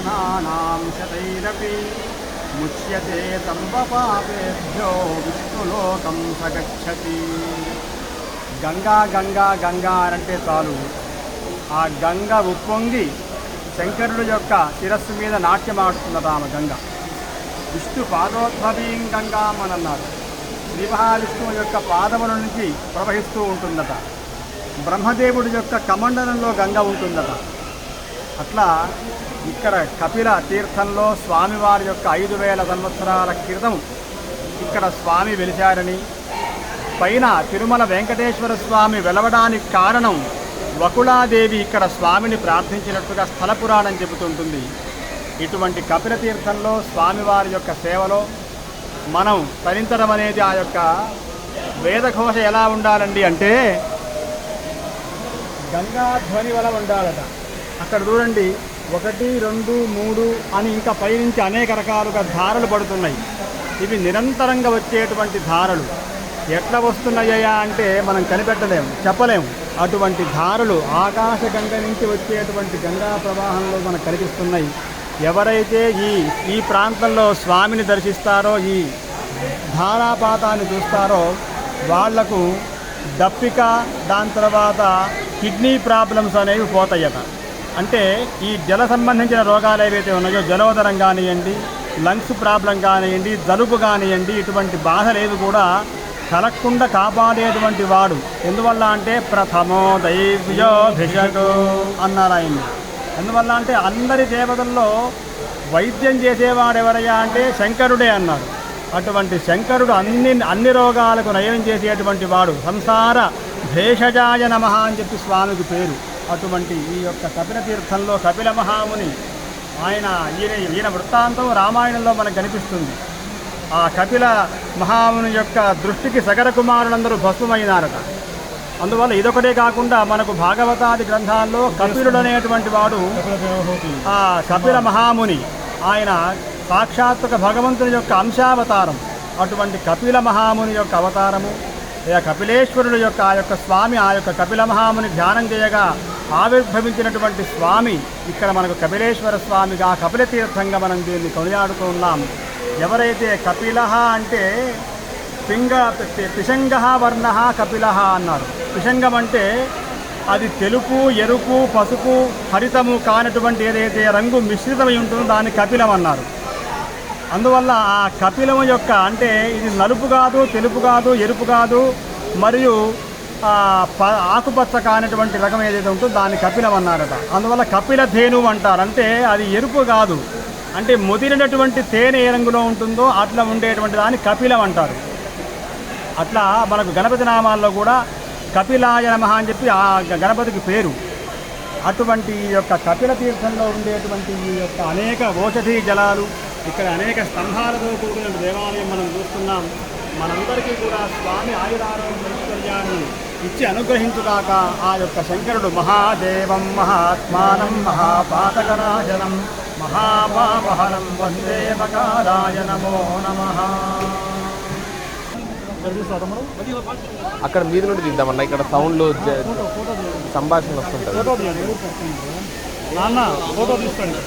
జనానాం శతైరపి ముచ్యతే సర్వపాపేభ్యో విష్ణులోకం సగచ్చతి. గంగా గంగా గంగా అంటే చాలు. ఆ గంగ ఉప్పొంగి శంకరుడు యొక్క శిరస్సు మీద నాట్యమాడుతున్నది ఆమె గంగ. విష్ణు పాదోద్భవీం గంగా అని అన్నారు. శ్రీ మహావిష్ణువు యొక్క పాదముల నుంచి ప్రవహిస్తూ ఉంటుందట. బ్రహ్మదేవుడి యొక్క కమండలంలో గంగ ఉంటుందట. అట్లా ఇక్కడ కపిల తీర్థంలో స్వామివారి యొక్క ఐదు వేల సంవత్సరాల క్రితం ఇక్కడ స్వామి వెలిచారని పైన తిరుమల వెంకటేశ్వర స్వామి వెలవడానికి కారణం వకుళాదేవి ఇక్కడ స్వామిని ప్రార్థించినట్టుగా స్థల పురాణం చెబుతుంటుంది. ఇటువంటి కపిల తీర్థంలో స్వామివారి యొక్క సేవలో మనం తరించడం అనేది ఆ యొక్క వేదఘోష ఎలా ఉండాలండి అంటే గంగాధ్వని వల వల్ల ఉండాలట. అక్కడ చూడండి ఒకటి రెండు మూడు అని ఇంకా పైనుంచి అనేక రకాలుగా ధారలు పడుతున్నాయి. ఇవి నిరంతరంగా వచ్చేటువంటి ధారలు. ఎట్లా వస్తున్నాయ్యా అంటే మనం కనిపెట్టలేము చెప్పలేము అటువంటి ధారలు ఆకాశ గంగ నుంచి వచ్చేటువంటి గంగా ప్రవాహంలో మనకు కనిపిస్తున్నాయి. ఎవరైతే ఈ ఈ ప్రాంతంలో స్వామిని దర్శిస్తారో ఈ ధారాపాతాన్ని చూస్తారో వాళ్ళకు దప్పిక దాని తర్వాత కిడ్నీ ప్రాబ్లమ్స్ అనేవి పోతాయట. అంటే ఈ జల సంబంధించిన రోగాలు ఏవైతే ఉన్నాయో జలోదరం కానివ్వండి లంగ్స్ ప్రాబ్లం కానివ్వండి జలుబు కానివ్వండి ఇటువంటి బాధలు ఏవి కూడా. కలగకుండా కాపాడేటువంటి వాడు. ఎందువల్ల అంటే ప్రథమో దైవ్యోభిషకు అన్నారు ఆయన. ఎందువల్ల అంటే అందరి దేవతల్లో వైద్యం చేసేవాడు ఎవరయ్యా అంటే శంకరుడే అన్నారు. అటువంటి శంకరుడు అన్ని అన్ని రోగాలకు నయం చేసేటువంటి వాడు. సంసార భేషజాయ నమ అని చెప్పి స్వామికి పేరు. అటువంటి ఈ యొక్క కపిల తీర్థంలో కపిల మహాముని ఆయన ఈయన ఈయన వృత్తాంతం రామాయణంలో మనకు కనిపిస్తుంది. ఆ కపిల మహాముని యొక్క దృష్టికి సగర కుమారులందరూ భస్మమైనారట. అందువల్ల ఇదొకటే కాకుండా మనకు భాగవతాది గ్రంథాల్లో కపిలుడు అనేటువంటి వాడు ఆ కపిల మహాముని ఆయన సాక్షాత్తుక భగవంతుని యొక్క అంశావతారం. అటువంటి కపిల మహాముని యొక్క అవతారము లేదా కపిలేశ్వరుడు యొక్క ఆ యొక్క స్వామి ఆ యొక్క కపిల మహాముని ధ్యానం చేయగా ఆవిర్భవించినటువంటి స్వామి ఇక్కడ మనకు కపిలేశ్వర స్వామిగా కపిల తీర్థంగా మనం దీన్ని కొనియాడుతున్నాం ఎవరైతే కపిల అంటే పింగ పిశంగ వర్ణ కపిల అన్నారు. పిశంగం అంటే అది తెలుపు ఎరుపు పసుపు హరితము కానటువంటి ఏదైతే రంగు మిశ్రితమై ఉంటుందో దాన్ని కపిలం అన్నారు. అందువల్ల ఆ కపిలము యొక్క అంటే ఇది నలుపు కాదు తెలుపు కాదు ఎరుపు కాదు మరియు ఆకుపచ్చ కానటువంటి రకం ఏదైతే ఉంటుందో దాన్ని కపిలం అన్నారట అందువల్ల కపిల ధేను అంటారు. అంటే అది ఎరుపు కాదు. అంటే ముదిరినటువంటి తేనె ఏ రంగులో ఉంటుందో అట్లా ఉండేటువంటి దాన్ని కపిలం అంటారు. అట్లా మనకు గణపతి నామాల్లో కూడా కపిలాయ నమహ అని చెప్పి ఆ గణపతికి పేరు. అటువంటి ఈ యొక్క కపిల తీర్థంలో ఉండేటువంటి ఈ యొక్క అనేక ఓషధీ జలాలు ఇక్కడ అనేక స్తంభాలతో కూడిన దేవాలయం మనం చూస్తున్నాం. మనందరికీ కూడా స్వామి ఆయురారోగ్య ఐశ్వర్యాన్ని ఇచ్చి అనుగ్రహించుగాక ఆ యొక్క శంకరుడు మహాదేవం మహాత్మానం మహాపాతకరాజనం మహాపాపహరం వందే మకారాయ నమో. నమః అక్కడ మీద నుండి తీద్దామన్న ఇక్కడ సౌండ్లు సంభాషణ వస్తుంటుంది. నాన్న ఫోటో తీసుకోండి.